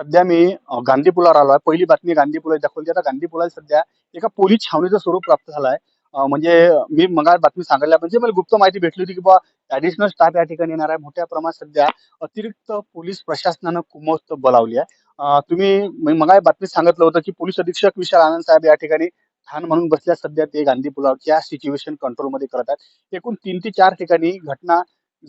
सध्या मी गांधी पुलावर आलो आहे. पहिली बातमी गांधी पुलाची दाखवली. आता गांधी पुलाला सध्या एका पोलीस छावणीचं स्वरूप प्राप्त झालं आहे म्हणजे मी मगा बातमी सांगितल्या म्हणजे मला गुप्त माहिती भेटली होती की बा ऍडिशनल स्टाफ या ठिकाणी येणार आहे. मोठ्या प्रमाणात सध्या अतिरिक्त पोलीस प्रशासनानं कुमोस्त बोलावली आहे. तुम्ही मी मगा बातमीत सांगितलं होतं की पोलीस अधीक्षक विशाल आनंद साहेब या ठिकाणी ठाण म्हणून बसल्या सध्या ते गांधी पुलावरच्या सिच्युएशन कंट्रोलमध्ये करत आहेत. एकूण तीन ते चार ठिकाणी घटना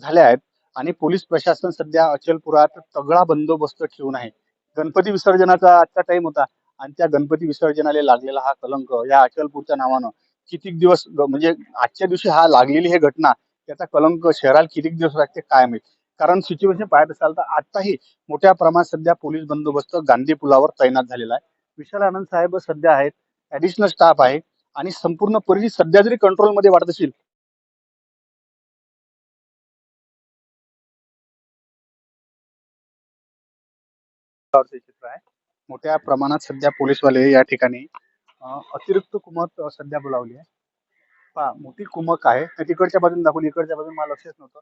झाल्या आहेत आणि पोलीस प्रशासन सध्या अचलपुरात तगडा बंदोबस्त ठेवून आहे. गणपती विसर्जनाचा आजचा टाइम होता. आणि त्या गणपती विसर्जनाला लागलेला हा कलंक या अचलपूरच्या नावानं कितीक दिवस ग- म्हणजे आजच्या दिवशी हा लागलेली ही घटना त्याचा कलंक शहराला कितीक दिवस लागते काय माहीत? कारण सिच्युएशन पाहत असाल तर आताही मोठ्या प्रमाणात सध्या पोलीस बंदोबस्त गांधी पुलावर तैनात झालेला आहे. विशाल आनंद साहेब सध्या आहेत. ऍडिशनल स्टाफ आहे. आणि संपूर्ण परिस्थिती सध्या जरी कंट्रोलमध्ये वाढत असेल गावचे चित्र आहे. मोठ्या प्रमाणात सध्या पोलीसवाले या ठिकाणी अतिरिक्त कुमक सध्या बोलावली आहे. पहा मोठी कुमक आहे. तिकडच्या बाजूने दाखवली इकडच्या बाजूने मला लक्षच नव्हतं.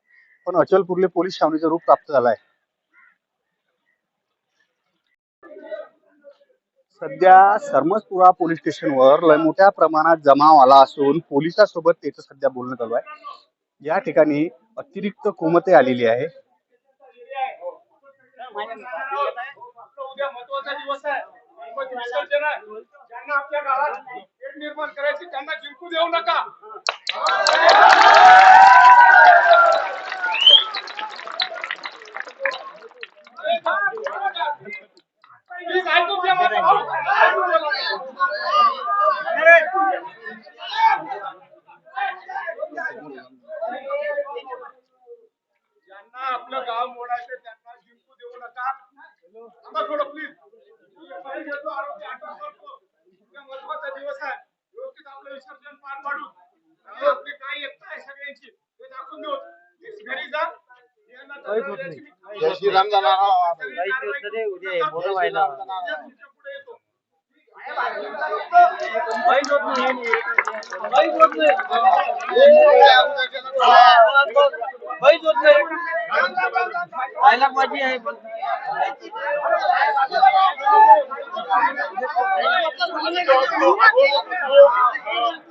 पण अचलपूरले पोलीस छावणीचं रूप प्राप्त झालं आहे. सध्या सरमसपुरा पोलीस स्टेशनवर लय मोठ्या प्रमाणात जमाव आला असून पोलिसासोबत त्याचं सध्या बोलणं चालू आहे. या ठिकाणी अतिरिक्त कुमते आलेली आहे. उद्या दिवस आहे. गणपती विसर्जन आहे. ज्यांना आपल्या गावात निर्माण करायची त्यांना जिंकू देऊ नका प्लीज ऐकून घ्या माझं भाऊ. ऐकून ज्यांना आपलं गाव मोडायचं त्यांना जिंकू देऊ नका थांबा थोडं प्लीज पाहिजे तो आरोग्य आठवण करतो उद्या महत्त्वाचा दिवस आहे व्यवस्थित आपलं विसर्जन पार पाडू आपली काय एकता आहे सगळ्यांची ते दाखवून देऊ. घरी जा. जय श्रीराम उद्या मोठं व्हायला. उद्या तुमच्यापुढे Thank you.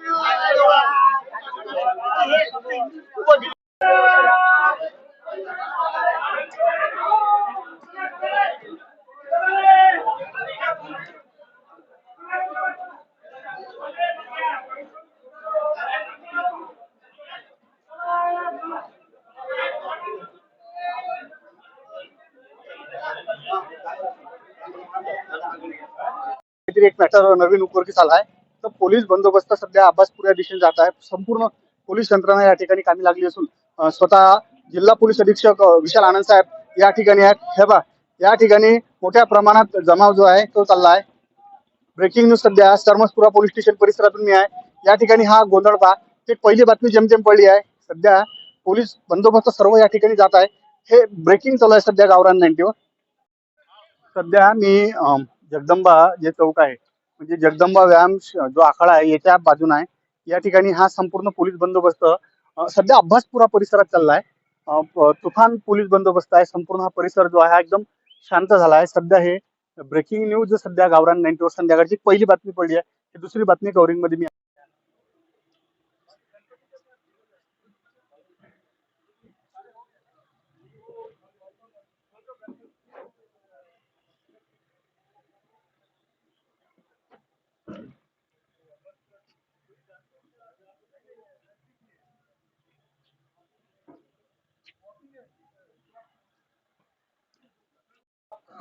काहीतरी एक मॅटर नवीन उघडकीस आला आहे तर पोलीस बंदोबस्त सध्या अब्बासपूर या दिशेने जात आहे. संपूर्ण पोलीस यंत्रणा या ठिकाणी कामी लागली असून स्वतः जिल्हा पोलीस अधीक्षक विशाल आनंद साहेब या ठिकाणी आहेत. हे बा या ठिकाणी मोठ्या प्रमाणात जमाव जो आहे तो चालला आहे. ब्रेकिंग न्यूज सध्या सरमसपुरा पोलीस स्टेशन परिसरातून मी आहे. या ठिकाणी हा गोंधळ पहा. ते पहिली बातमी जेमतेम पडली आहे सध्या पोलीस बंदोबस्त सर्व या ठिकाणी जात आहे. हे ब्रेकिंग चालू आहे सध्या गावरान नाईन्टीवर. सध्या मी जगदंबा जे चौक आहे म्हणजे जगदंबा व्यायाम जो आखाडा आहे याच्या बाजून आहे. या ठिकाणी हा संपूर्ण पोलीस बंदोबस्त सध्या अभ्यासपुरा परिसरात चालला आहे तुफान पोलीस बंदोबस्त आहे. संपूर्ण हा परिसर जो आहे हा एकदम शांत झाला आहे. सध्या हे ब्रेकिंग न्यूज सध्या गावरान नाईन्टीवर संध्याकाळची पहिली बातमी पडली आहे. दुसरी बातमी कव्हरिंगमध्ये मी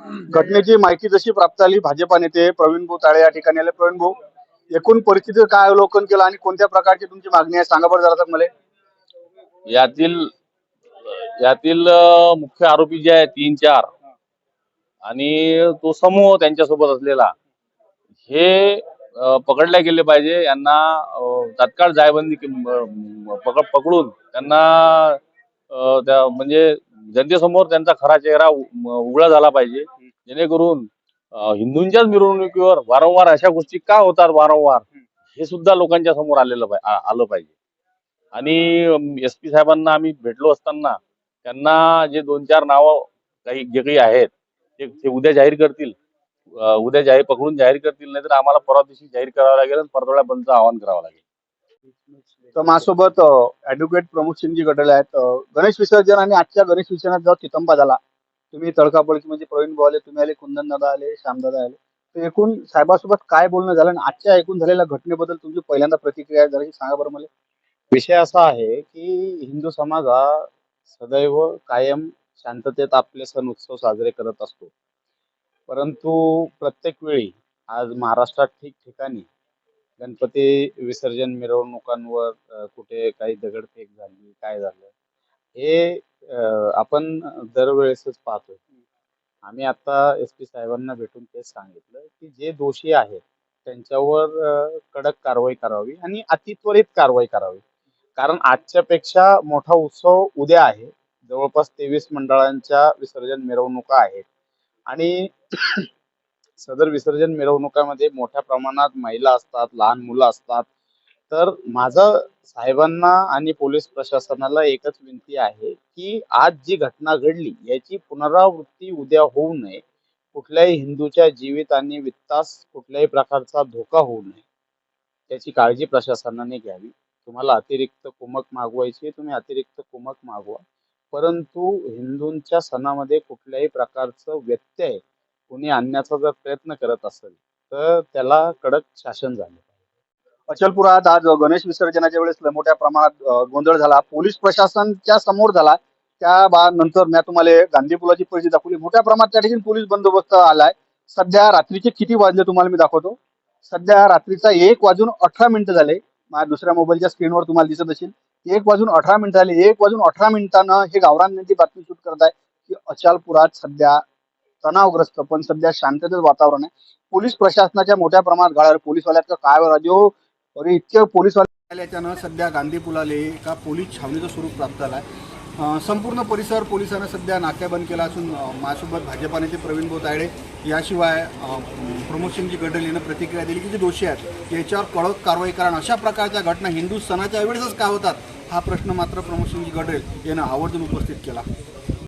घटनेची माहिती जशी प्राप्त झाली भाजपा नेते प्रवीण भाऊ ताळे या ठिकाणी आले. प्रवीण भाऊ एकूण परिस्थितीचं काय अवलोकन केलं आणि कोणत्या प्रकारची तुमची मागणी आहे? सांगा बरं जरा मला. यातील यातील मुख्य आरोपी जे आहे तीन चार आणि तो समूह त्यांच्यासोबत असलेला हे पकडले गेले पाहिजे. यांना तात्काळ जायबंदी पकड पकडून त्यांना त्या म्हणजे जनतेसमोर त्यांचा खरा चेहरा उघडा झाला पाहिजे. जेणेकरून हिंदूंच्याच मिरवणुकीवर वारंवार अशा गोष्टी का होतात वारंवार? हे सुद्धा लोकांच्या समोर आलेलं आलं पाहिजे. आणि एस पी साहेबांना आम्ही भेटलो असताना त्यांना जे दोन चार नावं काही जे काही आहेत ते उद्या जाहीर करतील. उद्या जाहीर पकडून जाहीर करतील नाही तर आम्हाला परवा दिवशी जाहीर करावं लागेल आणि परतोड्या बंदचं आवाहन करावं लागेल. तर माझ्यासोबत ऍडव्होकेट प्रमोद सिंगजी गटले आहेत. गणेश विसर्जन आणि आजच्या गणेश विसर्जनात जो तितंबा झाला तुम्ही तडकापडकी म्हणजे प्रवीण भाऊ आले तुम्ही आले कुंदन दादा आले श्यामदादा आले. तर एकूण साहेबासोबत काय बोलणं झालं आणि आजच्या एकूण झालेल्या घटनेबद्दल तुमची पहिल्यांदा प्रतिक्रिया आहे जरा सांगा बरं मला. विषय असा आहे की हिंदू समाज हा सदैव कायम शांततेत आपले सण उत्सव साजरे करत असतो. परंतु प्रत्येक वेळी आज महाराष्ट्रात ठिकठिकाणी गणपती विसर्जन मिरवणुकांवर अ, कुठे काही दगडफेक झाली काय झालं हे अ, आपण दरवेळेसच पाहतो आम्ही आता एस पी साहेबांना भेटून तेच सांगितलं की जे दोषी आहेत त्यांच्यावर अ, कडक कारवाई करावी आणि अतित्वरित कारवाई करावी. कारण आजच्या पेक्षा मोठा उत्सव उद्या आहे. जवळपास तेवीस मंडळांच्या विसर्जन मिरवणुका आहेत. आणि सदर विसर्जन मिरवणुकामध्ये मोठ्या प्रमाणात महिला असतात लहान मुलं असतात. तर माझं साहेबांना आणि पोलीस प्रशासनाला एकच विनंती आहे की आज जी घटना घडली याची पुनरावृत्ती उद्या होऊ नये. कुठल्याही हिंदूच्या जीवित आणि वित्तास कुठल्याही प्रकारचा धोका होऊ नये. त्याची काळजी प्रशासनाने घ्यावी. तुम्हाला अतिरिक्त कुमक मागवायची तुम्ही अतिरिक्त कुमक मागवा. परंतु हिंदूंच्या सणामध्ये कुठल्याही प्रकारचं व्यत्यय कुणी आणण्याचा जर प्रयत्न करत असेल तर त्याला कडक शासन झालं अचलपुरात आज गणेश विसर्जनाच्या वेळेस मोठ्या प्रमाणात गोंधळ झाला. पोलीस प्रशासनच्या समोर झाला. त्या बा नंतर मी तुम्हाला गांधी पुलाची परिस्थिती दाखवली. मोठ्या प्रमाणात त्या ठिकाणी पोलीस बंदोबस्त आलाय. सध्या रात्रीचे किती वाजले तुम्हाला मी दाखवतो. सध्या रात्रीचा एक वाजून अठरा मिनिटं झाले. माझ्या दुसऱ्या मोबाईलच्या स्क्रीनवर तुम्हाला दिसत असेल. एक वाजून अठरा मिनिटं झाले. एक वाजून अठरा मिनिटानं हे गावरान ती बातमी शूट करत आहे की अचलपुरात सध्या तणावग्रस्त पण सध्या शांततेचं वातावरण आहे. पोलीस प्रशासनाच्या मोठ्या प्रमाणात गाळावर पोलीसवाल्याचं काय राजो अरे इतके पोलीसवाले आल्याच्यानं सध्या गांधी पुलाले एका पोलीस छावणीचं स्वरूप प्राप्त झालं आहे संपूर्ण परिसर पोलिसांना सध्या नाक्याबंद केला असून माझ्यासोबत भाजपा नेते प्रवीण भाऊ याशिवाय प्रमोद सिंगजी गडल यांना प्रतिक्रिया दिली की जे दोषी आहेत याच्यावर कडक कारवाई कारण अशा प्रकारच्या घटना हिंदू सणाच्या वेळेसच का होतात? हा प्रश्न मात्र प्रमोद सिंगजी गडल यानं आवर्जून उपस्थित केला.